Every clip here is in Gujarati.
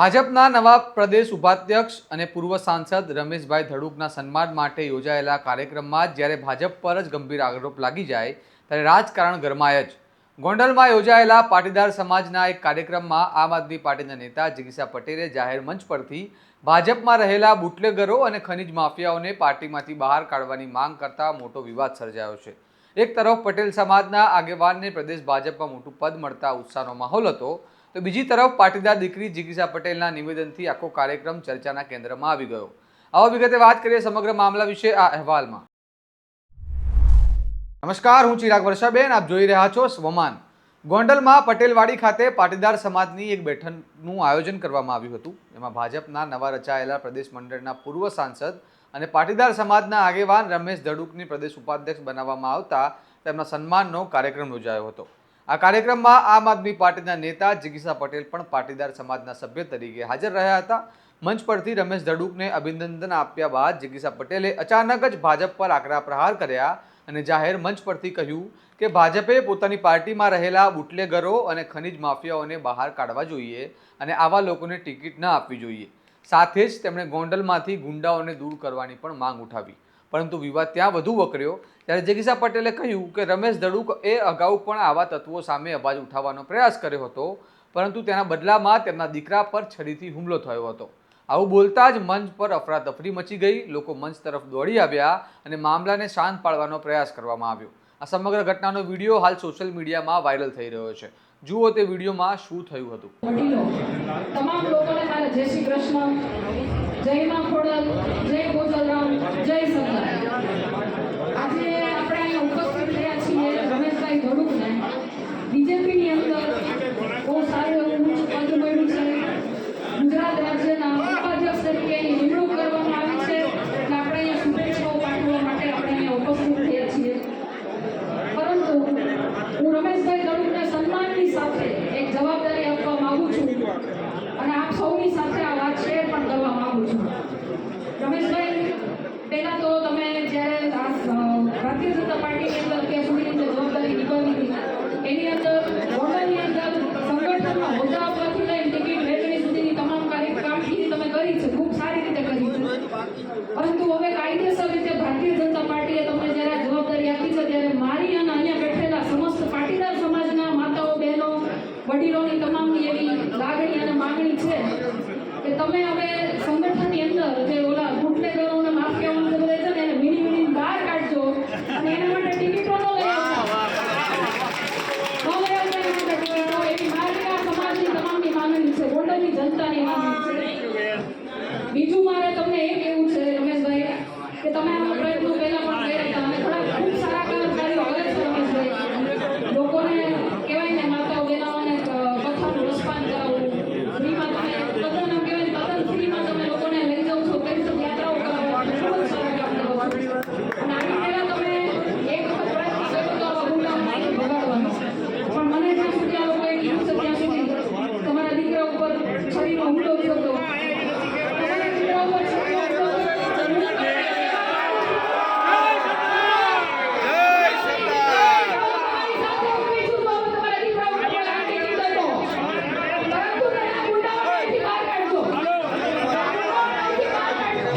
ભાજપના નવા પ્રદેશ ઉપાધ્યક્ષ અને પૂર્વ સાંસદ રમેશભાઈ ધડુકના સન્માન માટે યોજાયેલા કાર્યક્રમમાં જ્યારે ભાજપ પર જ ગંભીર આરોપ લાગી જાય, ત્યારે રાજકારણ ગરમાય જ. ગોંડલમાં યોજાયેલા પાટીદાર સમાજના એક કાર્યક્રમમાં આમ આદમી પાર્ટીના નેતા જિગીસા પટેલે જાહેર મંચ પરથી ભાજપમાં રહેલા બુટલેગરો અને ખનીજ માફિયાઓને પાર્ટીમાંથી બહાર કાઢવાની માંગ કરતા મોટો વિવાદ સર્જાયો છે. એક તરફ પટેલ સમાજના આગેવાનને પ્રદેશ ભાજપમાં મોટું પદ મળતા ઉત્સાહનો માહોલ હતો તો બીજી તરફ પાટીદાર દીકરી જિગીસા પટેલના નિવેદનથી આખો કાર્યક્રમ ચર્ચાના કેન્દ્રમાં આવી ગયો. આવા વિગતે વાત કરીએ સમગ્ર મામલા વિશે આ અહેવાલમાં. નમસ્કાર, હું ચિરાગ વર્ષાબેન, આપ જોઈ રહ્યા છો સ્વમાન. ગોંડલમાં પટેલવાડી ખાતે પાટીદાર સમાજની એક બેઠકનું આયોજન કરવામાં આવ્યું હતું. એમાં ભાજપના નવા રચાયેલા પ્રદેશ મંડળના પૂર્વ સાંસદ અને પાટીદાર સમાજના આગેવાન રમેશ ધડુકની પ્રદેશ ઉપાધ્યક્ષ બનાવવામાં આવતા તેમના સન્માનનો કાર્યક્રમ યોજાયો હતો. આ કાર્યક્રમમાં આમ આદમી પાર્ટીના નેતા જિગીસા પટેલ પણ પાટીદાર સમાજના સભ્ય તરીકે હાજર રહ્યા હતા. મંચ પરથી રમેશ ધડુકને અભિનંદન આપ્યા બાદ જિગીસા પટેલે અચાનક જ ભાજપ પર આકરા પ્રહાર કર્યા અને જાહેર મંચ પરથી કહ્યું કે ભાજપે પોતાની પાર્ટીમાં રહેલા બુટલેગરો અને ખનીજ માફિયાઓને બહાર કાઢવા જોઈએ અને આવા લોકોને ટિકિટ ન આપવી જોઈએ. સાથે જ તેમણે ગોંડલમાંથી ગુંડાઓને દૂર કરવાની પણ માંગ ઉઠાવી. પરંતુ વિવાદ ત્યાં વધુ વકર્યો. ત્યારે જગીસા પટેલે કહ્યું કે રમેશ ધડુક એ અગાઉ પણ આવા તત્વો સામે અવાજ ઉઠાવવાનો પ્રયાસ કર્યો હતો, પરંતુ તેના બદલામાં તેમના દીકરા પર છરીથી હુમલો થયો હતો. આવું બોલતા જ મંચ પર અફરાતફરી મચી ગઈ. લોકો મંચ તરફ દોડી આવ્યા અને મામલાને શાંત પાડવાનો પ્રયાસ કરવામાં આવ્યો. આ સમગ્ર ઘટનાનો વીડિયો હાલ સોશિયલ મીડિયામાં વાયરલ થઈ રહ્યો છે. જુઓ તે વિડીયોમાં શું થયું હતું. તમામ લોકોને જય શ્રી કૃષ્ણ. જય માં ખોડલ જય ગોજલરામ જય સંત આજે આપણે અહીંયા ઉપસ્થિત થયા છીએ રમેશભાઈ ધડુકને બીજેપીની અંદર બહુ સારું એવું ઊંચું પદ મળ્યું છે ગુજરાત રાજ્યના ઉપાધ્યક્ષ તરીકે એની નિમણૂક કરવામાં આવી છે એટલે આપણે અહીંયા શુભેચ્છાઓ પાઠવવા માટે આપણે અહીંયા ઉપસ્થિત થયા છીએ પરંતુ હું રમેશભાઈ દળુને સન્માનની સાથે એક જવાબદારી આપવા માંગુ છું અને આપ સૌની સાથે આ વાત શેર પણ કરવા માંગુ છું રમેશભાઈ પહેલા તો તમે જ્યારે આ અ, ભારતીય જનતા પાર્ટીની અંદર ત્યાં સુધીની જે જવાબદારી નિભાવી હતી એની અંદર ગોંડલની અંદર સંગઠનમાં હોદ્દા આપવાથી લઈને ટિકિટ વહેંચણી સુધીની તમામ કાર્ય કામગીરી તમે કરી છે ખૂબ સારી રીતે કરી છે પરંતુ હવે કાયદેસર રીતે ભારતીય જનતા પાર્ટીએ તમને જ્યારે આ જવાબદારી આપી છે ત્યારે મારી અને અહીંયા બેઠેલા સમસ્ત પાટીદાર સમાજના માતાઓ બહેનો વડીલોની તમામની એવી લાગણી અને માંગણી છે કે તમે હવે સંગઠનની અંદર જે ઓલા બુટલેગરો અને માફિયાઓ ને બધા છે ને એને વીણી વીણીને બહાર કાઢજો અને એના માટે ટિકિટો ન લઈ આવતા ન લઈ આવતા એના માટે ટિકિટો એવી મારી આ સમાજની તમામની માંગણી છે ગોંડલની જનતાની માંગણી છે બીજું મારે તમને એ કહેવું છે રમેશભાઈ કે તમે આવા પ્રયત્નો પહેલા પણ કર્યા હતા અને ઘણા ખૂબ સારા કામ કાર્યો હવે છે રમેશભાઈ લોકોને કહેવાય ને માતાઓ બહેનોને અ, કથાનું રસપાન કરાવવું ફ્રીમાં તમે તદ્દન એમ કહેવાય ને તદ્દન ફ્રીમાં તમે લોકોને લઈ જાઓ છો તીર્થ યાત્રાઓ કરાવો છો ખૂબ જ સારા કામ કરો છો અને આની પહેલા તમે એક વખત પ્રયત્ન કર્યો તો આવા ગુંડાઓને ભગાડવાનો પણ મને જ્યાં સુધી આ લોકોએ કીધું છે ત્યાં સુધી તમારા દીકરા ઉપર છરીનો હુમલો થયો હતો તમારા દીકરા ઉપર છરીનો હુમલો થયો હતો. તમારી સાથે ઊભી છું તો હવે તમારા દીકરા ઉપર કોઈ લાઠી નહીં કરતો. પરંતુ તેના ગુંડાઓને અહીંથી બહાર કાઢજો. અહીંથી બહાર કાઢજો.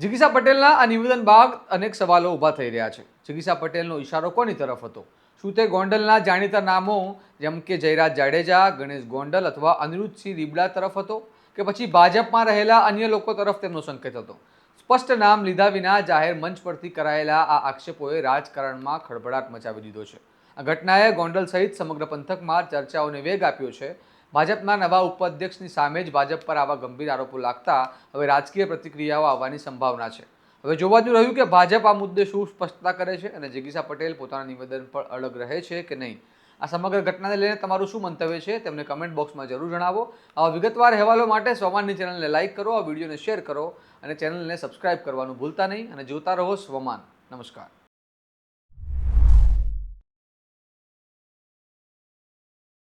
જિગીસા પટેલના આ નિવેદન બાદ અનેક સવાલો ઊભા થઈ રહ્યા છે. જિગીસા પટેલનો ઇશારો કોની તરફ હતો? શું તે ગોંડલના જાણીતા નામો જેમ કે જયરાજ જાડેજા, ગણેશ ગોંડલ અથવા અનિરુદ્ધસિંહ રીબડા તરફ હતો કે પછી ભાજપમાં રહેલા અન્ય લોકો તરફ તેમનો સંકેત હતો? સ્પષ્ટ નામ લીધા વિના જાહેર મંચ પરથી કરાયેલા આ આક્ષેપોએ રાજકારણમાં ખળભળાટ મચાવી દીધો છે. આ ઘટનાએ ગોંડલ સહિત સમગ્ર પંથકમાં ચર્ચાઓને વેગ આપ્યો છે ભાજપના નવા ઉપાધ્યક્ષની સામે જ ભાજપ પર આવા ગંભીર આરોપો લાગતા હવે રાજકીય પ્રતિક્રિયાઓ આવવાની સંભાવના છે. હવે જોવાનું રહ્યું કે ભાજપ આ મુદ્દે શું સ્પષ્ટતા કરે છે અને જિગીસા પટેલ પોતાના નિવેદન પર અલગ રહે છે કે નહીં? આ સમગ્ર ઘટનાને લઈને તમારું શું મંતવ્ય છે તેમને કમેન્ટ બોક્સમાં જરૂર જણાવો. આવા વિગતવાર અહેવાલો માટે સ્વમાનની ચેનલને લાઇક કરો, આ વિડીયોને શેર કરો અને ચેનલને સબસ્ક્રાઇબ કરવાનું ભૂલતા નહીં અને જોતા રહો સ્વમાન. નમસ્કાર.